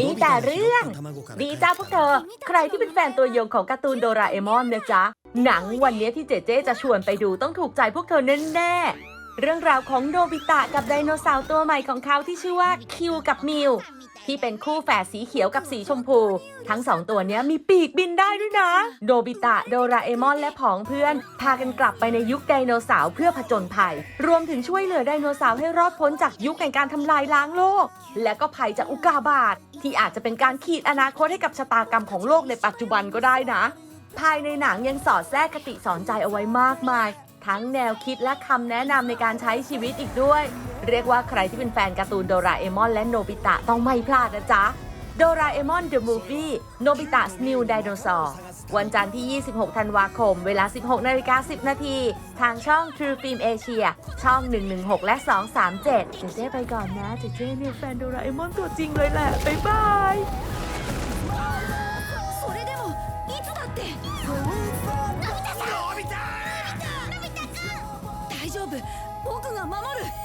มีแต่เรื่อง ดีจ้าพวกเธอ ใครที่เป็นแฟนตัวยงของการ์ตูนโดราเอมอนนะจ๊ะ หนังวันนี้ที่เจเจจะชวนไปดูต้องถูกใจพวกเธอแน่ๆ เรื่องราวของโนบิตะกับไดโนเสาร์ตัวใหม่ของเขาที่ชื่อว่าคิวกับมิว ที่เป็นคู่แฝดสีเขียวกับสีชมพู ทั้งสองตัวนี้มีปีกบินได้ด้วยนะ โดบิตะโดราเอมอนและผองเพื่อน พากันกลับไปในยุคไดโนเสาร์เพื่อผจญภัย รวมถึงช่วยเหลือไดโนเสาร์ให้รอดพ้นจากยุคแห่งการทำลายล้างโลก และก็ภัยจากอุกาบาตที่อาจจะเป็นการขีดอนาคตให้กับชะตากรรมของโลกในปัจจุบันก็ได้นะ ภายในหนังยังสอดแทรกคติสอนใจเอาไว้มากมาย ทั้งแนวคิดและคำแนะนำในการใช้ชีวิตอีกด้วย เรียกว่าใครที่เป็นแฟนการ์ตูนโดราเอมอนและโนบิตะต้องไม่พลาดนะจ๊ะ โดราเอมอน The Movie โนบิตะ New Dinosaur วันจันทร์ที่ 26 ธันวาคม เวลา 16นาฬิกา10 นาที ทางช่อง True Film Asia ช่อง 116 และ 237 เจเจ้ไปก่อนนะ เจเจ้เนี่ยแฟนโดราเอมอนตัวจริงเลยแหละ บ๊ายบาย それでもいつだってのび太さんのび太のび太くん大丈夫僕が守るえ